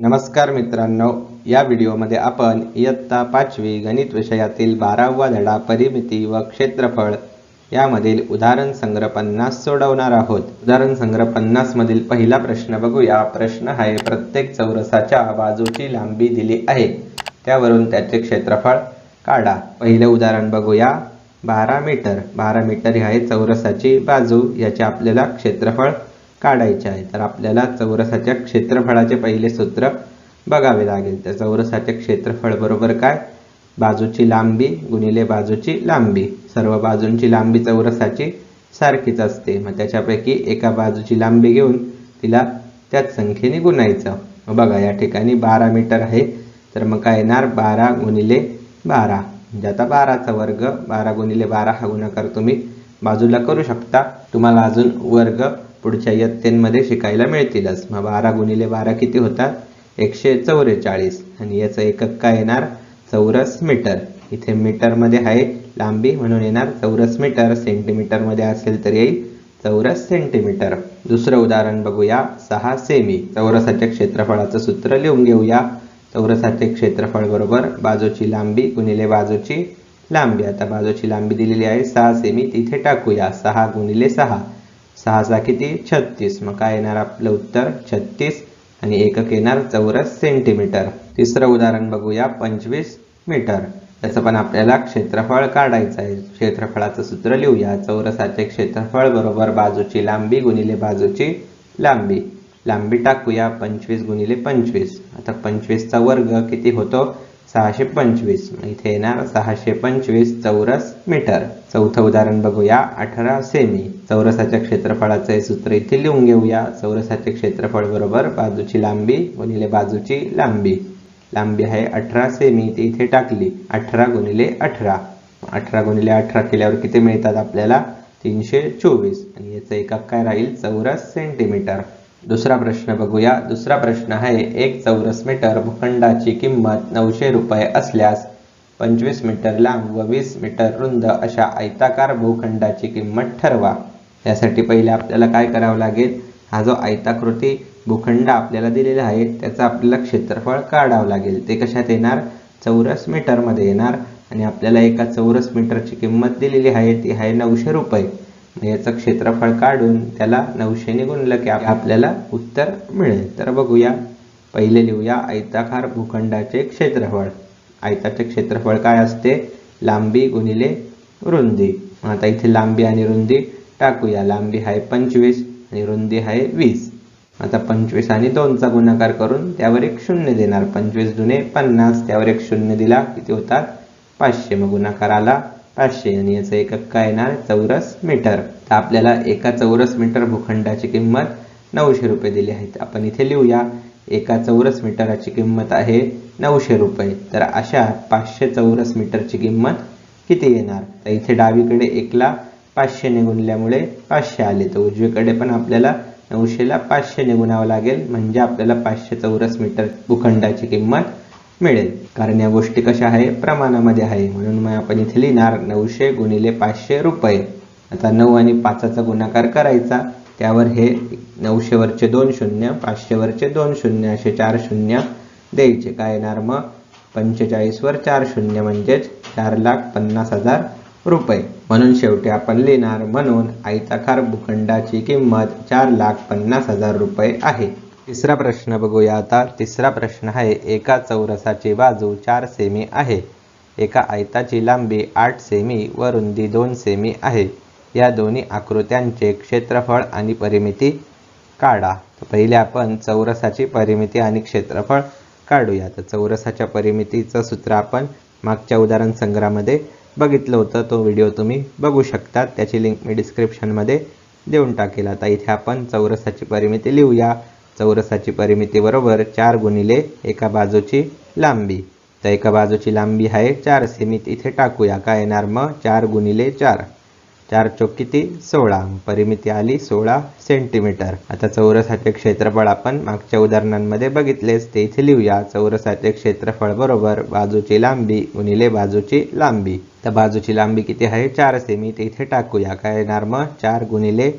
नमस्कार मित्रांनो या व्हिडिओमध्ये आपण इयत्ता पाचवी गणित विषयातील बारावा धडा परिमिती व क्षेत्रफळ यामधील उदाहरण संग्रह पन्नास सोडवणार आहोत. उदाहरण संग्रह पन्नास मधील पहिला प्रश्न बघूया. प्रश्न आहे प्रत्येक चौरसाच्या बाजूची लांबी दिली आहे. त्यावरून त्याचे क्षेत्रफळ काढा. पहिले उदाहरण बघूया. बारा मीटर. बारा मीटर ही आहे चौरसाची बाजू. याचे आपल्याला क्षेत्रफळ काढायचे आहे. तर आपल्याला चौरसाच्या क्षेत्रफळाचे पहिले सूत्र बघावे लागेल. तर चौरसाचे क्षेत्रफळ बरोबर काय? बाजूची लांबी गुणिले बाजूची लांबी. सर्व बाजूंची लांबी चौरसाची सारखीच असते. मग त्याच्यापैकी एका बाजूची लांबी घेऊन तिला त्याच संख्येने गुणायचं. मग बघा या ठिकाणी बारा मीटर आहे. तर मग काय येणार? बारा गुणिले बारा. म्हणजे आता बाराचा वर्ग बारा गुणिले बारा हा गुणाकार तुम्ही बाजूला करू शकता. तुम्हाला अजून वर्ग पुढच्या इयत्तेमध्ये शिकायला मिळतीलच. मग बारा गुणिले बारा किती होतात? एकशे चौवेचाळीस आणि याचं एकक काय येणार? चौरस मीटर. इथे मीटरमध्ये आहे लांबी म्हणून येणार चौरस मीटर. सेंटीमीटरमध्ये असेल तर येईल चौरस सेंटीमीटर. दुसरं उदाहरण बघूया. सहा सेमी. चौरसाच्या क्षेत्रफळाचं सूत्र लिहून घेऊया. चौरसाचे क्षेत्रफळ बरोबर बाजूची लांबी गुणिले बाजूची लांबी. आता बाजूची लांबी दिलेली आहे सहा सेमी. तिथे टाकूया. सहा गुणिले सहा. सहाचा किती? छत्तीस. मग काय येणार आपलं उत्तर? छत्तीस. आणि एकक येणार चौरस सेंटीमीटर. तिसरं उदाहरण बघूया पंचवीस मीटर. त्याचं पण आपल्याला क्षेत्रफळ काढायचं आहे. क्षेत्रफळाचं सूत्र लिहूया. चौरसाचे क्षेत्रफळ बरोबर बाजूची लांबी गुणिले बाजूची लांबी. लांबी टाकूया पंचवीस गुणिले पंचवीस. आता पंचवीसचा वर्ग किती होतो? सहाशे पंचवीस. इथे येणार सहाशे पंचवीस चौरस मीटर. चौथं उदाहरण बघूया. अठरा सेमी. चौरसाच्या क्षेत्रफळाचं हे सूत्र इथे लिहून घेऊया. चौरसाचे क्षेत्रफळ बरोबर बाजूची लांबी गुणिले बाजूची लांबी. लांबी आहे अठरा सेमी. ती इथे टाकली. अठरा गुणिले अठरा. अठरा गुणिले अठरा केल्यावर किती मिळतात आपल्याला? तीनशे चोवीस. आणि याचं एकक काय राहील? चौरस सेंटीमीटर. दुसरा प्रश्न बघूया. दुसरा प्रश्न आहे एक चौरस मीटर भूखंडाची किंमत नऊशे रुपये असल्यास पंचवीस मीटर लांब व वीस मीटर रुंद अशा आयताकार भूखंडाची किंमत ठरवा. त्यासाठी पहिले आपल्याला काय करावं लागेल? हा जो आयताकृती भूखंड आपल्याला दिलेला आहे त्याचं आपल्याला क्षेत्रफळ काढावं लागेल. ते कशात येणार? चौरस मीटरमध्ये येणार. आणि आपल्याला एका चौरस मीटरची किंमत दिलेली आहे ती आहे नऊशे रुपये. याचं क्षेत्रफळ काढून त्याला नऊशेने गुणलं की आपल्याला उत्तर मिळेल. तर बघूया. पहिले लिहूया आयताकार भूखंडाचे क्षेत्रफळ. आयताचे क्षेत्रफळ काय असते? लांबी गुणिले रुंदी. आता इथे लांबी आणि रुंदी टाकूया. लांबी आहे पंचवीस आणि रुंदी आहे वीस. आता पंचवीस आणि दोनचा गुणाकार करून त्यावर एक शून्य देणार. पंचवीस जुने पन्नास त्यावर एक शून्य दिला किती होतात? पाचशे. मग गुणाकार आला पाचशे आणि याचं एकक काय येणार? चौरस मीटर. तर आपल्याला एका चौरस मीटर भूखंडाची किंमत नऊशे रुपये दिली आहे. आपण इथे लिहूया एका चौरस मीटराची किंमत आहे नऊशे रुपये. तर अशा पाचशे चौरस मीटरची किंमत किती येणार? तर इथे डावीकडे एकला पाचशेने गुणल्यामुळे पाचशे आले. तर उजवीकडे पण आपल्याला नऊशेला पाचशेने गुणावं लागेल. म्हणजे आपल्याला पाचशे चौरस मीटर भूखंडाची किंमत मिळेल. कारण या गोष्टी कशा आहे? प्रमाणामध्ये आहे. म्हणून मग आपण इथे लिहिणार नऊशे गुणिले पाचशे रुपये. आता नऊ आणि पाचाचा गुणाकार करायचा. त्यावर हे नऊशेवरचे दोन शून्य पाचशेवरचे दोन शून्य असे चार शून्य द्यायचे. काय येणार मग? पंचेचाळीसवर चार शून्य म्हणजेच चार लाख पन्नास हजार रुपये. म्हणून शेवटी आपण लिहिणार म्हणून आयताकार भूखंडाची किंमत चार लाख पन्नास हजार रुपये आहे. तिसरा प्रश्न बघूया आता. तिसरा प्रश्न आहे एका चौरसाची बाजू चार सेमी आहे. एका आयताची लांबी आठ सेमी व रुंदी दोन सेमी आहे. या दोन्ही आकृत्यांचे क्षेत्रफळ आणि परिमिती काढा. तर पहिले आपण चौरसाची परिमिती आणि क्षेत्रफळ काढूया. तर चौरसाच्या परिमितीचं सूत्र आपण मागच्या उदाहरण संग्रहामध्ये बघितलं होतं. तो व्हिडिओ तुम्ही बघू शकता त्याची लिंक मी डिस्क्रिप्शनमध्ये देऊन टाकेल. आता इथे आपण चौरसाची परिमिती लिहूया. चौरसाची परिमिती बरोबर चार गुणिले एका बाजूची लांबी. तर एका बाजूची लांबी आहे चार सेमी इथे टाकूया. काय येणार मग? चार गुणिले चार. चार चौक किती? सोळा. परिमिती आली सोळा सेंटीमीटर. आता चौरसाचे क्षेत्रफळ आपण मागच्या उदाहरणांमध्ये बघितलेच. ते इथे लिहूया. चौरसाचे क्षेत्रफळ बरोबर बाजूची लांबी गुणिले बाजूची लांबी. तर बाजूची लांबी किती आहे? चार सेमी ते इथे टाकूया. काय येणार मग? चार गुणिले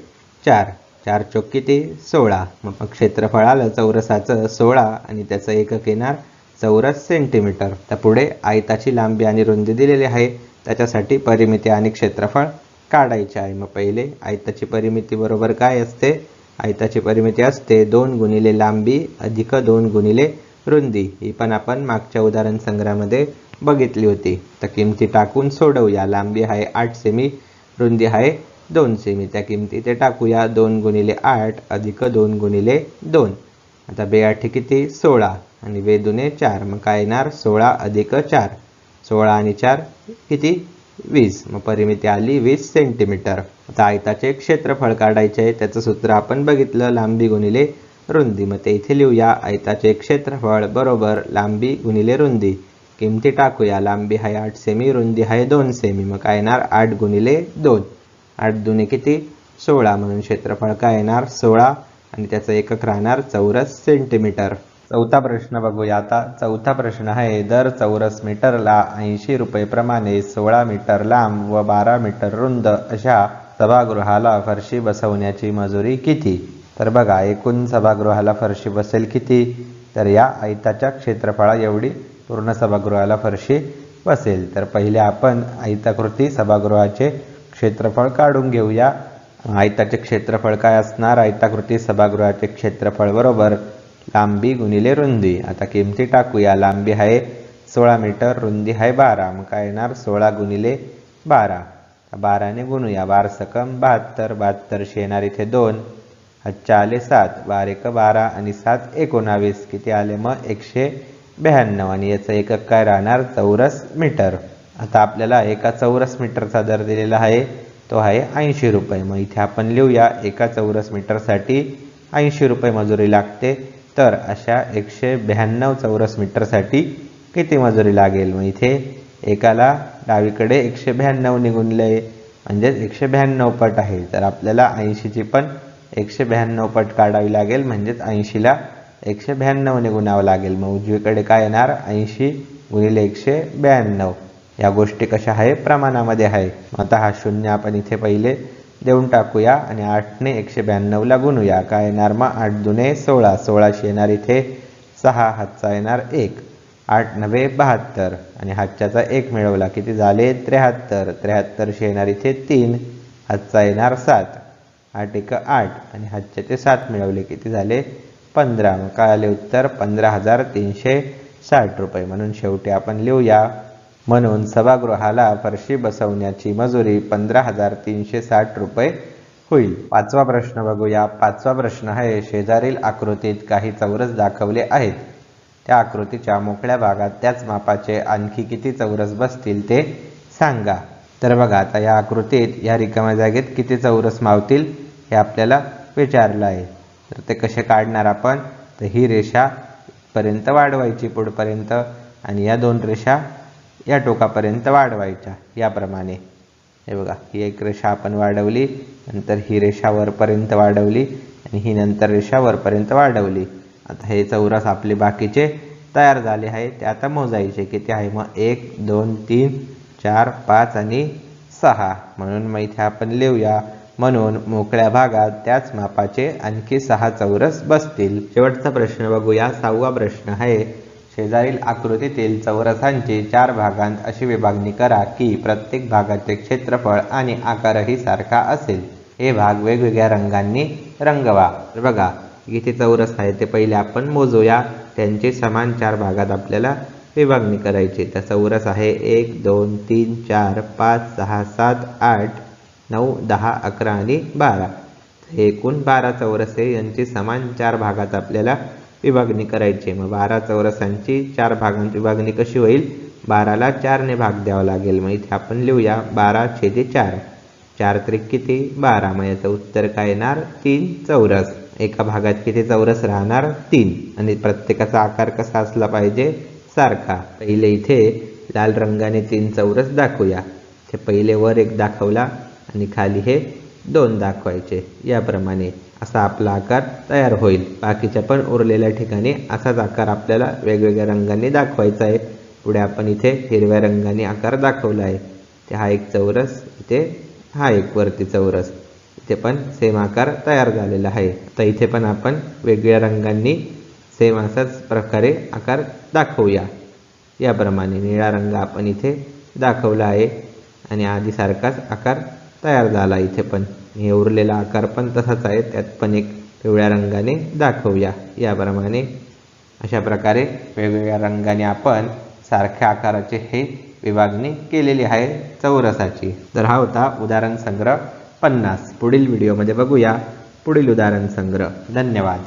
चार. चार चौक किती सोळा. मग क्षेत्रफळ आलं चौरसाचं सोळा आणि त्याचं एकक येणार चौरस सेंटीमीटर. तर पुढे आयताची लांबी आणि रुंदी दिलेली आहे. त्याच्यासाठी परिमिती आणि क्षेत्रफळ काढायचे आहे. मग पहिले आयताची परिमिती बरोबर काय असते? आयताची परिमिती असते दोन गुणिले लांबी अधिक दोन गुणिले रुंदी. ही पण आपण मागच्या उदाहरण संग्रहामध्ये बघितली होती. तर किमती टाकून सोडवूया. लांबी आहे आठ सेमी रुंदी आहे दोन सेमी. त्या किमती ते टाकूया. दोन गुणिले आठ अधिक दोन गुणिले दोन. आता बे आठ किती? सोळा. आणि बेदुने चार. मग काय येणार? सोळा अधिक चार. सोळा आणि चार किती? वीस. मग परिमिती आली वीस सेंटीमीटर. आता आयताचे क्षेत्रफळ काढायचे आहे. त्याचं सूत्र आपण बघितलं. लांबी गुणिले रुंदी. मग ते इथे लिहूया. आयताचे क्षेत्रफळ बरोबर लांबी गुणिले रुंदी. किमती टाकूया. लांबी आहे आठ सेमी रुंदी आहे दोन सेमी. मग काय येणार? आठ गुणिले दोन. आठ दुने किती? सोळा. म्हणून क्षेत्रफळ काय येणार? सोळा. आणि त्याचं एकक राहणार चौरस सेंटीमीटर चौथा प्रश्न बघूया आता. चौथा प्रश्न आहे दर चौरस मीटरला ऐंशी रुपये प्रमाणे सोळा मीटर लांब व बारा मीटर रुंद अशा सभागृहाला फरशी बसवण्याची मजुरी किती? तर बघा एकूण सभागृहाला फरशी बसेल किती? तर या आयताच्या क्षेत्रफळा एवढी पूर्ण सभागृहाला फरशी बसेल. तर पहिले आपण आयताकृती सभागृहाचे क्षेत्रफळ काढून घेऊया. आयताचे क्षेत्रफळ काय असणार? आयताकृती सभागृहाचे क्षेत्रफळ बरोबर लांबी गुणिले रुंदी. आता किमती टाकूया. लांबी आहे सोळा मीटर रुंदी आहे बारा. मग काय येणार? सोळा गुणिले बारा. बाराने गुणूया. बार सकम बहात्तर. बहात्तरशे येणार इथे दोन. अच्छा आले सात. बार एक बारा आणि सात एकोणावीस. किती आले मग? एकशे ब्याण्णव. आणि याचं एकक काय राहणार? चौरस मीटर. आता आपल्याला एका चौरस मीटरचा दर दिलेला आहे. तो आहे ऐंशी रुपये. मग इथे आपण लिहूया एका चौरस मीटरसाठी ऐंशी रुपये मजुरी लागते. तर अशा एकशे ब्याण्णव चौरस मीटरसाठी किती मजुरी लागेल? मग इथे एकाला डावीकडे एकशे ब्याण्णव निघूनले. म्हणजेच एकशे ब्याण्णव पट आहे. तर आपल्याला ऐंशीची पण एकशे ब्याण्णव पट काढावी लागेल. म्हणजेच ऐंशीला एकशे ब्याण्णवने गुणावं लागेल. मग उजवीकडे काय येणार? ऐंशी गुणिले एकशे ब्याण्णव. या गोष्टी कशा आहे? प्रमाणामध्ये आहे. आता हा शून्य आपण इथे पहिले देऊन टाकूया आणि आठने एकशे ब्याण्णवला गुणूया. काय येणार? मग आठ दुने सोळा. सोळाशे येणार इथे. सहा हातचा येणार एक. आठ नव्हे बहात्तर. आणि हातच्याचा एक मिळवला. किती झाले? त्र्याहत्तर. त्र्याहत्तरशे येणार इथे तीन. हातचा येणार सात. आठ एक आठ. आणि हातचे ते सात मिळवले. किती झाले? पंधरा. मग काय आले उत्तर? पंधरा हजार तीनशे साठ रुपये. म्हणून शेवटी आपण लिहूया. म्हणून सभागृहाला फरशी बसवण्याची मजुरी पंधरा हजार तीनशे साठ रुपये होईल. पाचवा प्रश्न बघूया. पाचवा प्रश्न आहे शेजारील आकृतीत काही चौरस दाखवले आहेत. त्या आकृतीच्या मोकळ्या भागात त्याच मापाचे आणखी किती चौरस बसतील ते सांगा. तर बघा आता या आकृतीत या रिकाम्या जागेत किती चौरस मावतील हे आपल्याला विचारलं आहे. तर ते कसे काढणार आपण? तर ही रेषा पर्यंत वाढवायची पुढपर्यंत. आणि या दोन रेषा या टोकापर्यंत वाढवायच्या. याप्रमाणे. हे बघा ही एक रेषा आपण वाढवली नंतर ही रेषा वरपर्यंत वाढवली आणि ही नंतर रेषा वरपर्यंत वाढवली. आता हे चौरस आपले बाकीचे तयार झाले आहे ते आता मोजायचे किती आहे? मग एक दोन तीन चार पाच आणि सहा. म्हणून मग इथे आपण लिहूया. म्हणून मोकळ्या भागात त्याच मापाचे आणखी सहा चौरस बसतील. शेवटचा प्रश्न बघूया. सहावा प्रश्न आहे शेजारील आकृतीतील चौरसांची चार भागांत अशी विभागणी करा की प्रत्येक भागाचे क्षेत्रफळ आणि आकारही सारखा असेल. हे भाग वेगवेगळ्या रंगांनी रंगवा. तर बघा इथे चौरस आहे ते पहिले आपण मोजूया. त्यांचे समान चार भागात आपल्याला विभागणी करायची. तर चौरस आहे एक दोन तीन चार पाच सहा सात आठ नऊ दहा अकरा आणि बारा. एकूण बारा चौरस आहे. यांची समान चार भागात आपल्याला विभागणी करायची मग बारा चौरसांची चार भागांची विभागणी कशी होईल? बाराला चारने भाग द्यावा लागेल. मग इथे आपण लिहूया बारा छेदे चार. चार त्रिक किती? बारा. मग याचं उत्तर काय येणार? तीन चौरस. एका भागात किती चौरस राहणार? तीन. आणि प्रत्येकाचा आकार कसा असला पाहिजे? सारखा. पहिले इथे लाल रंगाने तीन चौरस दाखवूया. ते पहिले वर एक दाखवला आणि खाली हे दोन दाखवायचे. याप्रमाणे. असा आपला आकार तयार होईल. बाकीच्या पण उरलेल्या ठिकाणी असाच आकार आपल्याला वेगवेगळ्या रंगांनी दाखवायचा आहे. पुढे आपण इथे हिरव्या रंगाने आकार दाखवला आहे. ते हा एक चौरस इथे हा एक वरती चौरस. इथे पण सेम आकार तयार झालेला आहे. तर इथे पण आपण वेगळ्या रंगांनी सेम असाच प्रकारे आकार दाखवूया. याप्रमाणे निळा रंग आपण इथे दाखवला आहे. आणि आधीसारखाच आकार तयार झाला इथे पण. हे उरलेला आकार पण तसाच आहे त्यात पण एक पिवळ्या रंगाने दाखवूया. याप्रमाणे अशा प्रकारे वेगवेगळ्या रंगाने आपण सारख्या आकाराचे हे विभागणी केलेली आहे चौरसाची. तर हा होता उदाहरण संग्रह पन्नास. पुढील व्हिडिओमध्ये बघूया. पुढील उदाहरण संग्रह. धन्यवाद.